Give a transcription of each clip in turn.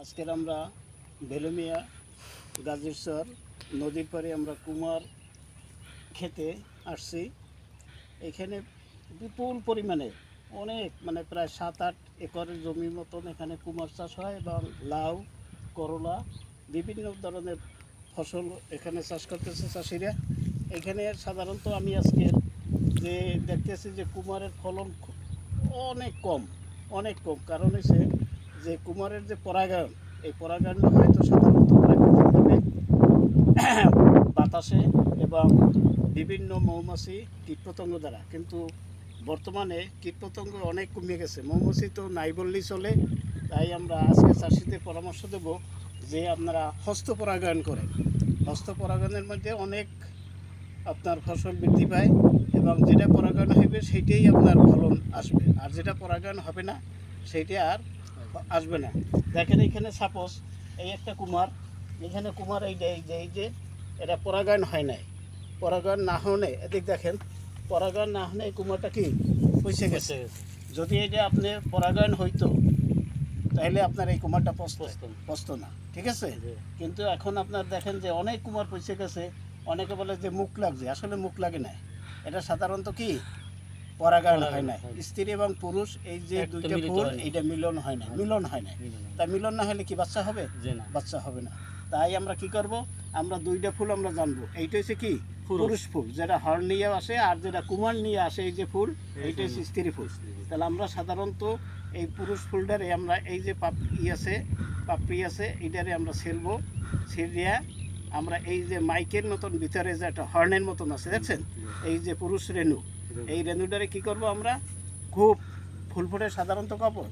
আজকের আমরা ভেলুমিয়া গাজীরচর নদীর পাড়ে আমরা কুমার খেতে আসছি। এখানে বিপুল পরিমাণে অনেক মানে প্রায় সাত আট একরের জমির মতন এখানে কুমার চাষ হয় এবং লাউ, করলা, বিভিন্ন ধরনের ফসল এখানে চাষ করতেছে চাষিরা। এখানে সাধারণত আমি আজকে যে দেখতেছি যে কুমারের ফলন অনেক কম অনেক কম। কারণ হচ্ছে যে কুমারের যে পরাগায়ন, এই পরাগায়ন হয়তো সাধারণত প্রাকৃতিকভাবে বাতাসে এবং বিভিন্ন মৌমাছি কীটপতঙ্গ দ্বারা, কিন্তু বর্তমানে কীটপতঙ্গ অনেক কমে গেছে। মৌমাছি তো নাই বললেই চলে, তাই আমরা আজকে চাষিদের পরামর্শ দেব যে আপনারা হস্ত পরাগায়ন করেন। হস্ত পরাগায়নের মধ্যে অনেক আপনার ফসল বৃদ্ধি পায় এবং যেটা পরাগায়ন হবে সেইটাই আপনার ফলন আসবে। আর যেটা পরাগায়ন হবে না, সেইটা আর আসবে না। দেখেন এখানে সাপোজ এই একটা কুমার এখানে কুমার এই যে এই যে এটা পরাগায়ন হয় নাই। পরাগায়ন না হলে এদিক দেখেন পরাগায়ন না হলে এই কুমারটা কি? পয়সে গেছে। যদি এটা আপনি পরাগায়ন হইতো তাহলে আপনার এই কুমারটা পস্ত পস্ত না। ঠিক আছে? কিন্তু এখন আপনার দেখেন যে অনেক কুমার পয়সে গেছে অনেকে বলে যে মুখ লাগছে। আসলে মুখ লাগে না এটা সাধারণত কি? পরাগায়ন হয় না স্ত্রী এবং পুরুষ এই যে দুইটা ফুল। এইটা মিলন হয় না মিলন হয় না তা মিলন না হলে কি বাচ্চা হবে? বাচ্চা হবে না। তাই আমরা কি করব? আমরা দুইটা ফুল আমরা জানব। এইটা হচ্ছে কি? পুরুষ। ফুল। যেটা হর্ন নিয়ে আসে আর যেটা কুমার নিয়ে আসে এই যে ফুল এইটা হচ্ছে স্ত্রী ফুল। তাহলে আমরা সাধারণত এই পুরুষ ফুলটারে আমরা এই যে পাপ ই আছে পাপড়ি আছে এইটারে আমরা ছেলবো ছেড়িয়া আমরা এই যে মাইকের মতন ভিতরে যে একটা হর্নের মতন আছে দেখছেন? এই যে পুরুষ রেণু এই রেণুটারে কি করব আমরা? খুব ফুল ফুটে সাধারণত কাপড়।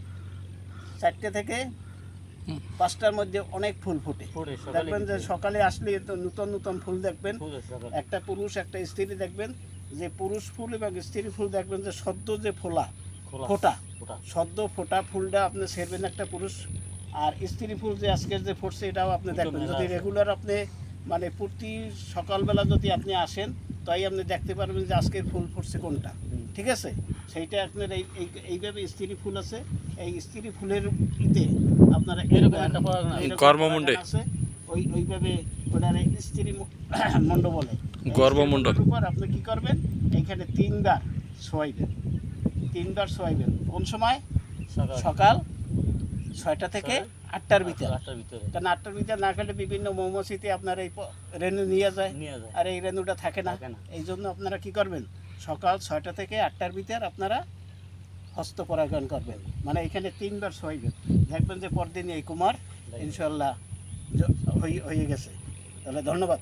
চারটে থেকে পাঁচটার মধ্যে অনেক ফুল ফুটে। দেখবেন যে সকালে আসলে তো নতুন নতুন ফুল দেখবেন। একটা পুরুষ একটা স্ত্রী দেখবেন। যে পুরুষ ফুল এবং স্ত্রী ফুল দেখবেন যে সদ্য যে ফোলা ফোটা। ফোটা। সদ্য ফোটা ফুলটা আপনি ছেড়বেন একটা পুরুষ। আর স্ত্রী ফুল যে আজকের যে ফুটছে এটাও আপনি দেখবেন। যদি রেগুলার আপনি মানে প্রতি সকালবেলা যদি আপনি আসেন তাই আপনি দেখতে পারবেন যে আজকের ফুল ফুটছে কোনটা। ঠিক আছে? সেইটা আপনার এই এই- এইভাবে স্ত্রী ফুল আছে। এই স্ত্রী ফুলের ইতে আপনার এরকম একটা আছে। ওই ওইভাবে ওটারে স্ত্রী মু- মণ্ড বলে। এই গর্ভমুণ্ড। উপর আপনি কি করবেন? এইখানে তিনবার শোয়াইবেন। তিনবার শোয়াইবেন। কোন সময়? সকাল। ছয়টা থেকে আটটার ভিতরে। আটটার ভিতরে। কারণ আটটার ভিতরে না খেলে বিভিন্ন মৌমাছিতে আপনার এই রেণু নিয়ে যায়। আর এই রেণুটা থাকে না। এই জন্য আপনারা কি করবেন? সকাল ছয়টা থেকে আটটার ভিতর আপনারা হস্ত পরাগায়ন করবেন। মানে এখানে তিনবার শোয়াইবেন দেখবেন যে পরদিন এই কুমার ইনশাল্লাহ হয়ে গেছে। তাহলে ধন্যবাদ।